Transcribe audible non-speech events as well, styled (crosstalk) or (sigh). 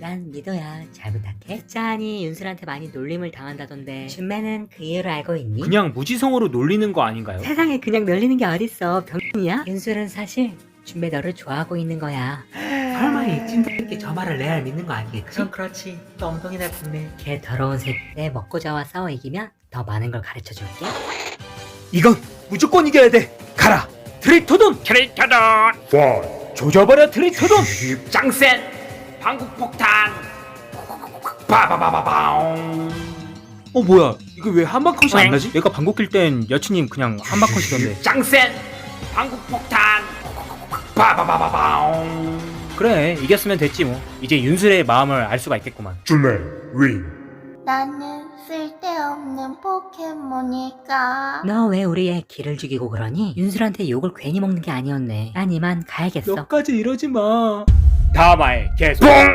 난 미도야 잘 부탁해 짠이 윤슬한테 많이 놀림을 당한다던데 준매는 그 이유를 알고 있니? 그냥 무지성으로 놀리는 거 아닌가요? 세상에 그냥 놀리는 게 어딨어 병이야? 윤슬은 사실 준매 너를 좋아하고 있는 거야 설마 이 찐따게 저 말을 레알 믿는 거 아니겠지? 그럼 그렇지 또 엉덩이나 붙네 걔 더러운 새끼 내 먹고 자와 싸워 이기면 더 많은 걸 가르쳐 줄게 이건 무조건 이겨야 돼. 가라. 트리토돈. 트리토돈. 조져버려 트리토돈. (laughs) 짱센 방국폭탄 바바바바바옹 어 뭐야? 이거 왜 한바컷이 안 나지? 얘가 방귀 낄땐 여친님 그냥 한바컷이던데. 짱센 방국폭탄 바바바바바옹 그래 이겼으면 됐지 뭐. 이제 윤슬의 마음을 알 수가 있겠구만. 주말 윈 나는 쓸데없는 포켓몬일까? 너 왜 우리 애 기를 죽이고 그러니? 윤슬한테 욕을 괜히 먹는 게 아니었네 난 이만 가야겠어 너까지 이러지 마. 다음화에 계속.